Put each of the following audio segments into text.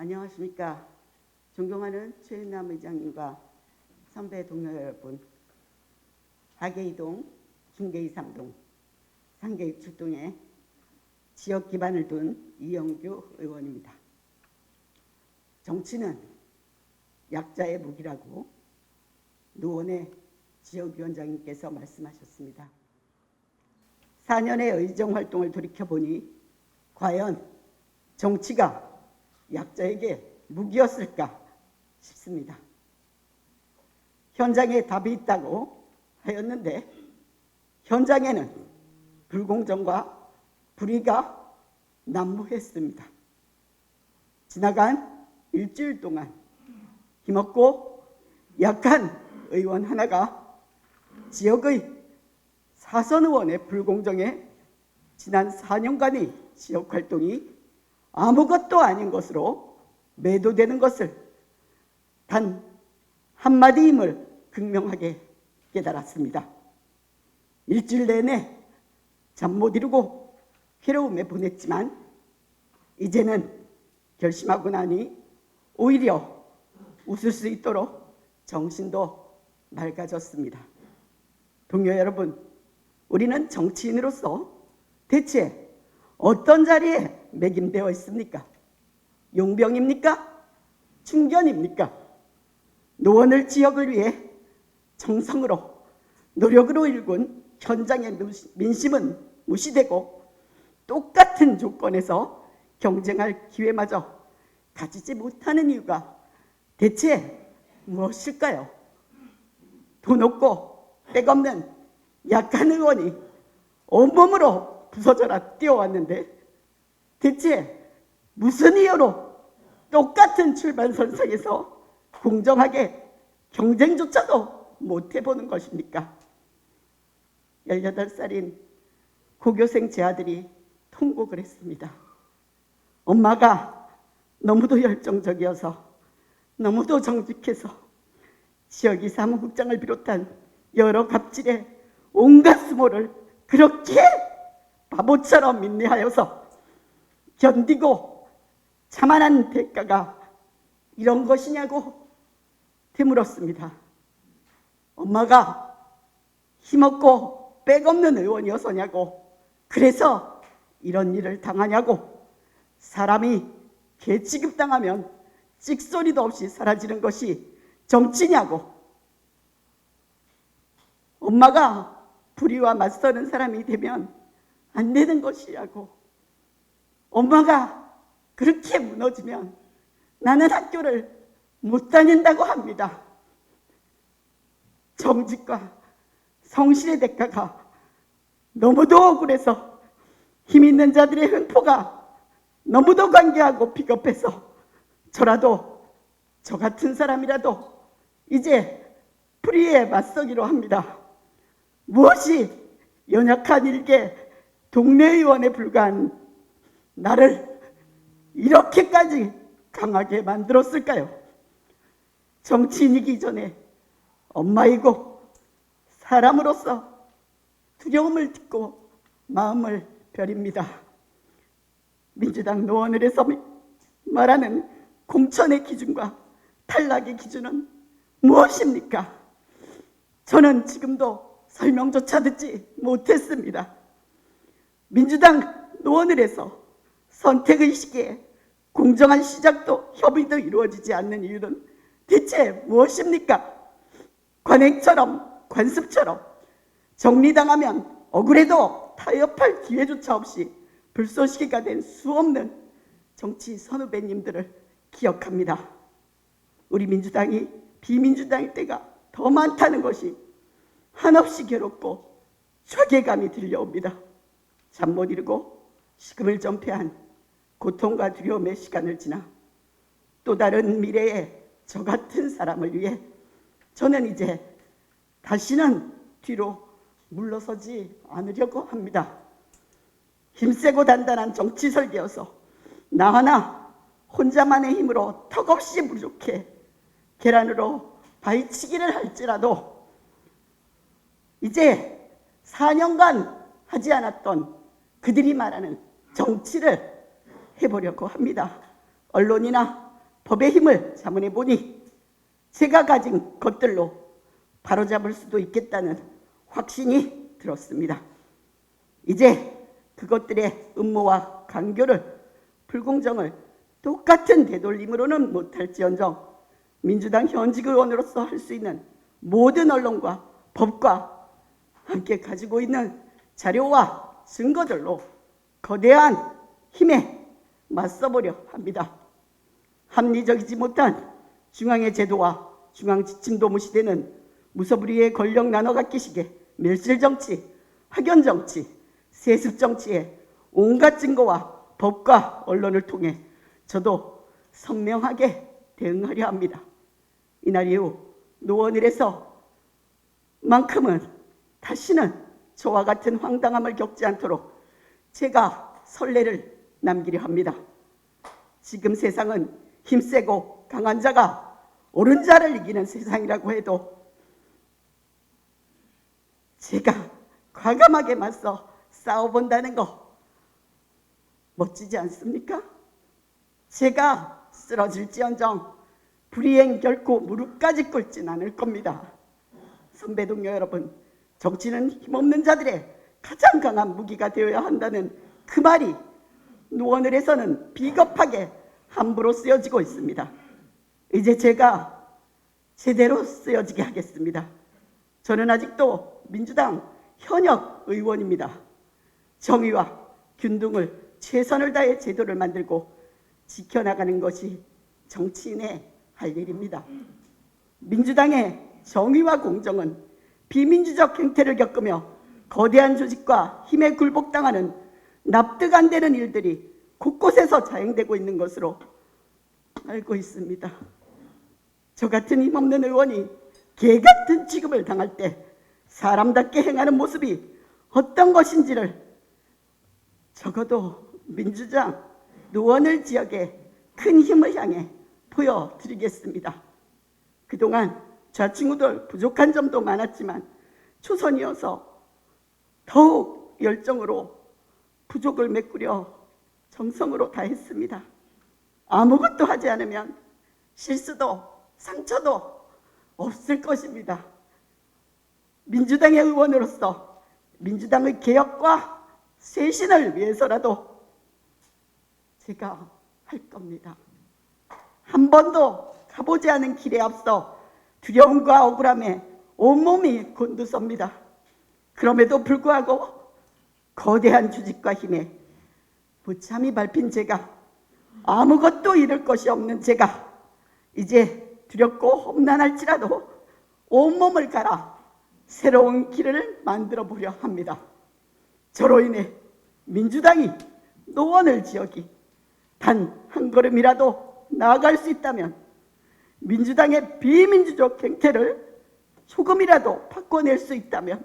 안녕하십니까. 존경하는 최은남 의장님과 선배 동료 여러분, 하계이동, 중계이삼동, 상계육 출동에 지역 기반을 둔 이영규 의원입니다. 정치는 약자의 무기라고 노원의 지역위원장님께서 말씀하셨습니다. 4년의 의정 활동을 돌이켜 보니 과연 정치가 약자에게 무기였을까 싶습니다. 현장에 답이 있다고 하였는데 현장에는 불공정과 불의가 난무했습니다. 지나간 일주일 동안 힘없고 약한 의원 하나가 지역의 사선 의원의 불공정에 지난 4년간의 지역 활동이 아무것도 아닌 것으로 매도되는 것을 단 한마디임을 극명하게 깨달았습니다. 일주일 내내 잠 못 이루고 괴로움에 보냈지만 이제는 결심하고 나니 오히려 웃을 수 있도록 정신도 맑아졌습니다. 동료 여러분, 우리는 정치인으로서 대체 어떤 자리에 매김되어 있습니까? 용병입니까? 충견입니까? 노원을 지역을 위해 정성으로 노력으로 일군 현장의 민심은 무시되고 똑같은 조건에서 경쟁할 기회마저 가지지 못하는 이유가 대체 무엇일까요? 돈 없고 백 없는 약한 의원이 온몸으로 부서져라 뛰어왔는데 대체 무슨 이유로 똑같은 출발 선상에서 공정하게 경쟁조차도 못 해보는 것입니까? 18살인 고교생 제 아들이 통곡을 했습니다. 엄마가 너무도 열정적이어서 너무도 정직해서 지역이 사무국장을 비롯한 여러 갑질에 온갖 수모를 그렇게 바보처럼 인내하여서 견디고 자만한 대가가 이런 것이냐고 되물었습니다. 엄마가 힘없고 백없는 의원이어서냐고 그래서 이런 일을 당하냐고 사람이 개 취급당하면 찍소리도 없이 사라지는 것이 정치냐고 엄마가 불의와 맞서는 사람이 되면 안 되는 것이라고 엄마가 그렇게 무너지면 나는 학교를 못 다닌다고 합니다. 정직과 성실의 대가가 너무도 억울해서 힘 있는 자들의 횡포가 너무도 관계하고 비겁해서 저라도 저 같은 사람이라도 이제 불의에 맞서기로 합니다. 무엇이 연약한 일개 동네 의원에 불과한 나를 이렇게까지 강하게 만들었을까요? 정치인이기 전에 엄마이고 사람으로서 두려움을 딛고 마음을 벼립니다. 민주당 노원을 해서 말하는 공천의 기준과 탈락의 기준은 무엇입니까? 저는 지금도 설명조차 듣지 못했습니다. 민주당 노원을 해서 선택의 시기에 공정한 시작도 협의도 이루어지지 않는 이유는 대체 무엇입니까? 관행처럼 관습처럼 정리당하면 억울해도 타협할 기회조차 없이 불쏘시개가 된 수없는 정치 선후배님들을 기억합니다. 우리 민주당이 비민주당일 때가 더 많다는 것이 한없이 괴롭고 좌괴감이 들려옵니다. 잠 못 이루고 식음을 전폐한 고통과 두려움의 시간을 지나 또 다른 미래에 저 같은 사람을 위해 저는 이제 다시는 뒤로 물러서지 않으려고 합니다. 힘세고 단단한 정치 설계여서 나 하나 혼자만의 힘으로 턱없이 부족해 계란으로 바위치기를 할지라도 이제 4년간 하지 않았던 그들이 말하는 정치를 해보려고 합니다. 언론이나 법의 힘을 자문해 보니 제가 가진 것들로 바로잡을 수도 있겠다는 확신이 들었습니다. 이제 그것들의 음모와 간교를 불공정을 똑같은 되돌림으로는 못할지언정 민주당 현직 의원으로서 할 수 있는 모든 언론과 법과 함께 가지고 있는 자료와 증거들로 거대한 힘에 맞서보려 합니다. 합리적이지 못한 중앙의 제도와 중앙 지침도 무시되는 무소불위의 권력 나눠갖기 식의 밀실정치, 확연정치, 세습정치에 온갖 증거와 법과 언론을 통해 저도 선명하게 대응하려 합니다. 이날 이후 노원을에서 만큼은 다시는 저와 같은 황당함을 겪지 않도록 제가 선례를 남기려 합니다. 지금 세상은 힘세고 강한 자가 옳은 자를 이기는 세상이라고 해도 제가 과감하게 맞서 싸워본다는 거 멋지지 않습니까? 제가 쓰러질지언정 불이행 결코 무릎까지 꿇진 않을 겁니다. 선배 동료 여러분, 정치는 힘없는 자들의 가장 강한 무기가 되어야 한다는 그 말이 노원을에서는 비겁하게 함부로 쓰여지고 있습니다. 이제 제가 제대로 쓰여지게 하겠습니다. 저는 아직도 민주당 현역 의원입니다. 정의와 균등을 최선을 다해 제도를 만들고 지켜나가는 것이 정치인의 할 일입니다. 민주당의 정의와 공정은 비민주적 행태를 겪으며 거대한 조직과 힘에 굴복당하는 납득 안 되는 일들이 곳곳에서 자행되고 있는 것으로 알고 있습니다. 저 같은 힘없는 의원이 개 같은 취급을 당할 때 사람답게 행하는 모습이 어떤 것인지를 적어도 민주당 노원을 지역에 큰 힘을 향해 보여드리겠습니다. 그동안 좌충우돌 부족한 점도 많았지만 초선이어서 더욱 열정으로 부족을 메꾸려 정성으로 다했습니다. 아무것도 하지 않으면 실수도 상처도 없을 것입니다. 민주당의 의원으로서 민주당의 개혁과 쇄신을 위해서라도 제가 할 겁니다. 한 번도 가보지 않은 길에 앞서 두려움과 억울함에 온몸이 곤두섭니다. 그럼에도 불구하고 거대한 주직과 힘에 무참히 밟힌 제가 아무것도 잃을 것이 없는 제가 이제 두렵고 험난할지라도 온몸을 갈아 새로운 길을 만들어 보려 합니다. 저로 인해 민주당이 노원을 지역이 단 한 걸음이라도 나아갈 수 있다면 민주당의 비민주적 행태를 조금이라도 바꿔낼 수 있다면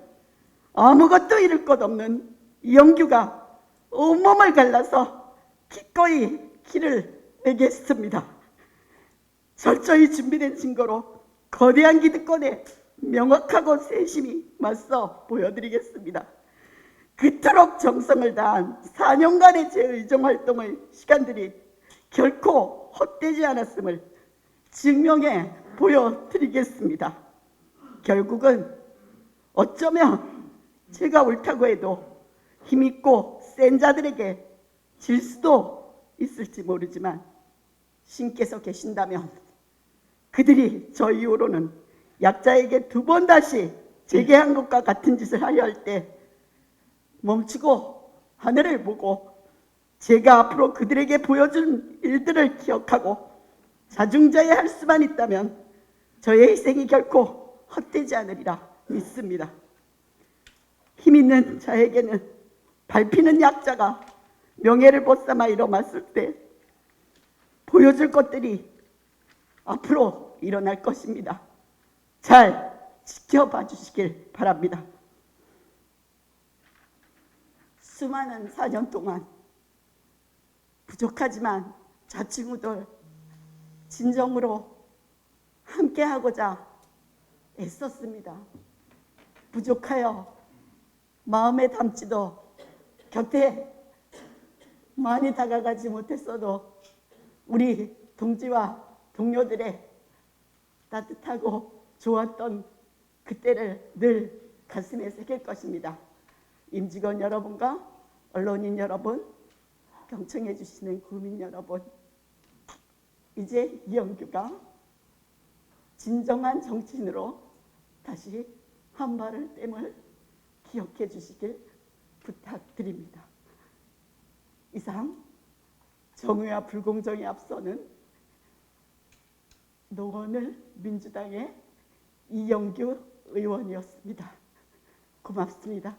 아무것도 잃을 것 없는 이영규가 온몸을 갈라서 기꺼이 길을 내겠습니다. 철저히 준비된 증거로 거대한 기득권에 명확하고 세심히 맞서 보여드리겠습니다. 그토록 정성을 다한 4년간의 제 의정 활동의 시간들이 결코 헛되지 않았음을 증명해 보여드리겠습니다. 결국은 어쩌면 제가 옳다고 해도 힘있고 센 자들에게 질 수도 있을지 모르지만 신께서 계신다면 그들이 저 이후로는 약자에게 두 번 다시 재개한 것과 같은 짓을 하려 할 때 멈추고 하늘을 보고 제가 앞으로 그들에게 보여준 일들을 기억하고 자중자애 할 수만 있다면 저의 희생이 결코 헛되지 않으리라 믿습니다. 힘 있는 자에게는 밟히는 약자가 명예를 벗삼아 일어났을 때 보여줄 것들이 앞으로 일어날 것입니다. 잘 지켜봐 주시길 바랍니다. 수많은 4년 동안 부족하지만 좌충우돌 진정으로 함께하고자 애썼습니다. 부족하여 마음에 담지도 곁에 많이 다가가지 못했어도 우리 동지와 동료들의 따뜻하고 좋았던 그때를 늘 가슴에 새길 것입니다. 임직원 여러분과 언론인 여러분, 경청해 주시는 국민 여러분, 이제 이영규가 진정한 정치인으로 다시 한 발을 땜을 기억해 주시길 부탁드립니다. 이상 정의와 불공정에 앞서는 노원을 민주당의 이영규 의원이었습니다. 고맙습니다.